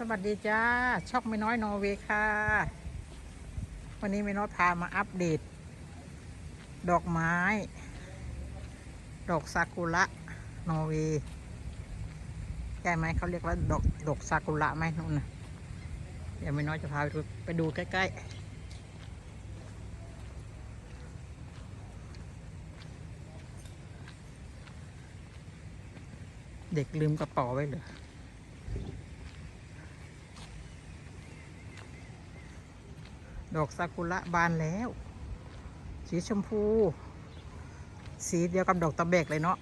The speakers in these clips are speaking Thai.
สวัสดีจ้าช่องไม่น้อยนอร์เวย์ค่ะ วันนี้ไม่น้อยพามาอัปเดต ดอกไม้ ดอกซากุระนอร์เวย์ใช่ไหมเขาเรียกว่าดอกดอกซากุระไหมนู่นนะเดี๋ยวไม่น้อยจะพาไปดูไปดูใกล้ๆ เด็กลืมกระเป๋าไว้เหรอ ดอกซากุระบานแล้ว สีชมพู สีเดียวกับดอกตะเบกเลยเนาะ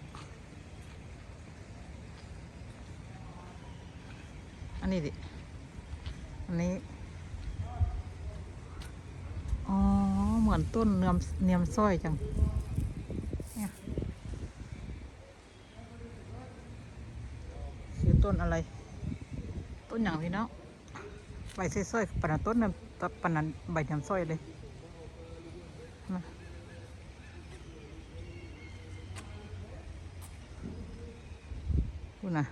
อันนี้ดิ อันนี้ อ๋อ เหมือนต้นเนียมเนียมสร้อยจังเนี่ยชื่อต้นอะไร ต้นอย่างพี่น้องใบสร้อยๆปนันต้น ตัดปนันใบยำสร้อยเลยดูนะ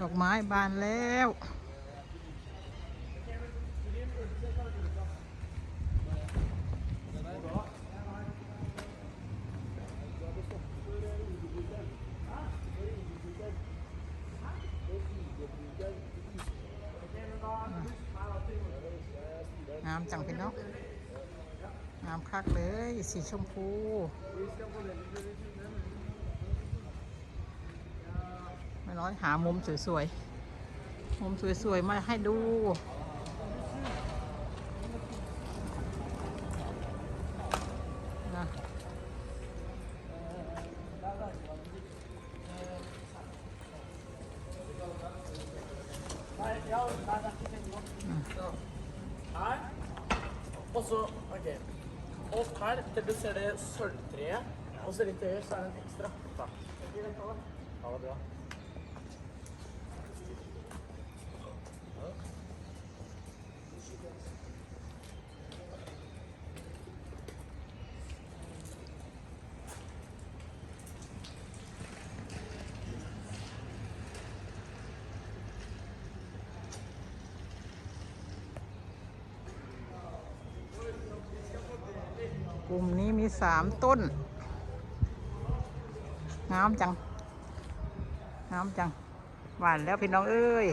ดอกไม้บานแล้ว งามจังพี่น้องงามคักเลย สีชมพูไม่ร้อยหามุมสวยๆ มุมสวยๆ มาให้ดู Og så OK. Og her du ser det sølvtreet. Og så litt høyere så er det en ekstra. Takk. Ha det bra. กลุ่มนี้มีสามต้น งามจัง งามจัง หวานแล้วพี่น้องเอ้ย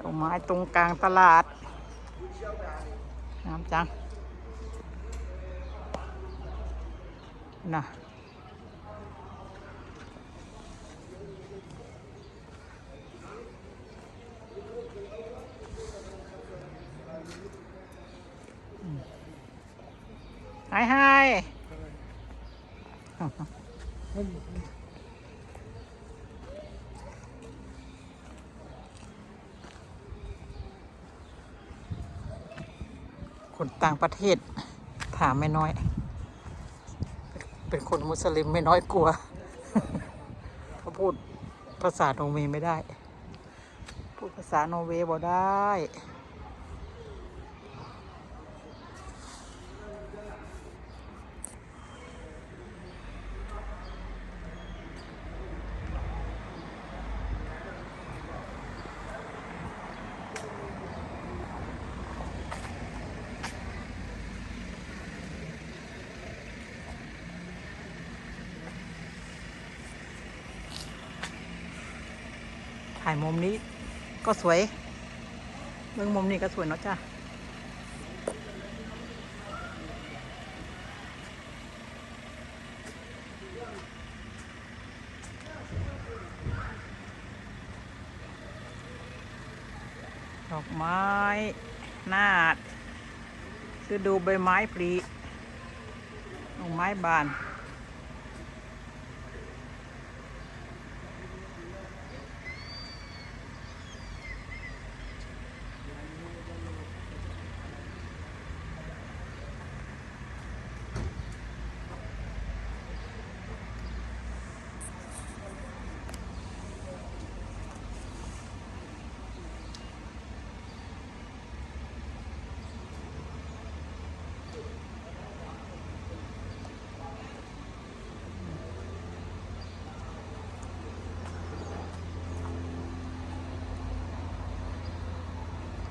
ตรงไม้ตรงกลางตลาด งามจังน่ะ ไฮไฮคนต่างประเทศ ถามไม่น้อย เป็นคนมุสลิมไม่น้อยกลัวเขาพูดภาษาโนเวย์ไม่ได้ พูดภาษาโนเวย์บ่ได้ ถ่ายมุมนี้ก็สวยเรื่องมุมนี้ก็สวยเนาะจ้าดอกไม้นาดคือดูใบไม้ผลิดอกไม้บาน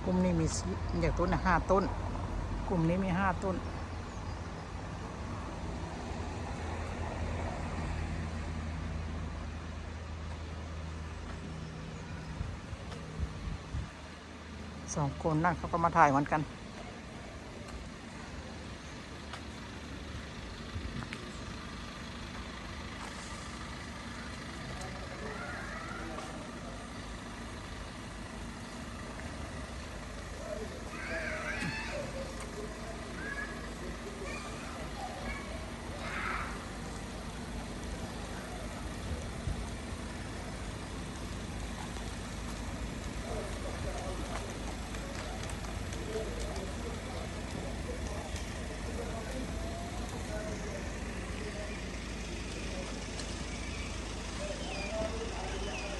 กลุ่มนี้มีสอย่างต้นห้าต้น กลุ่มนี้มีห้าต้น สองคนนั่นเขาก็มาถ่ายเหมือนกัน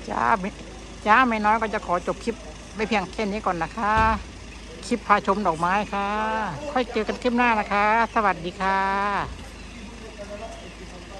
จ้าไม่จ้าไม่น้อยก็จะขอจบคลิปไม่เพียงแค่นี้ก่อนนะคะ คลิปพาชมดอกไม้ค่ะ ค่อยเจอกันคลิปหน้านะคะ สวัสดีค่ะ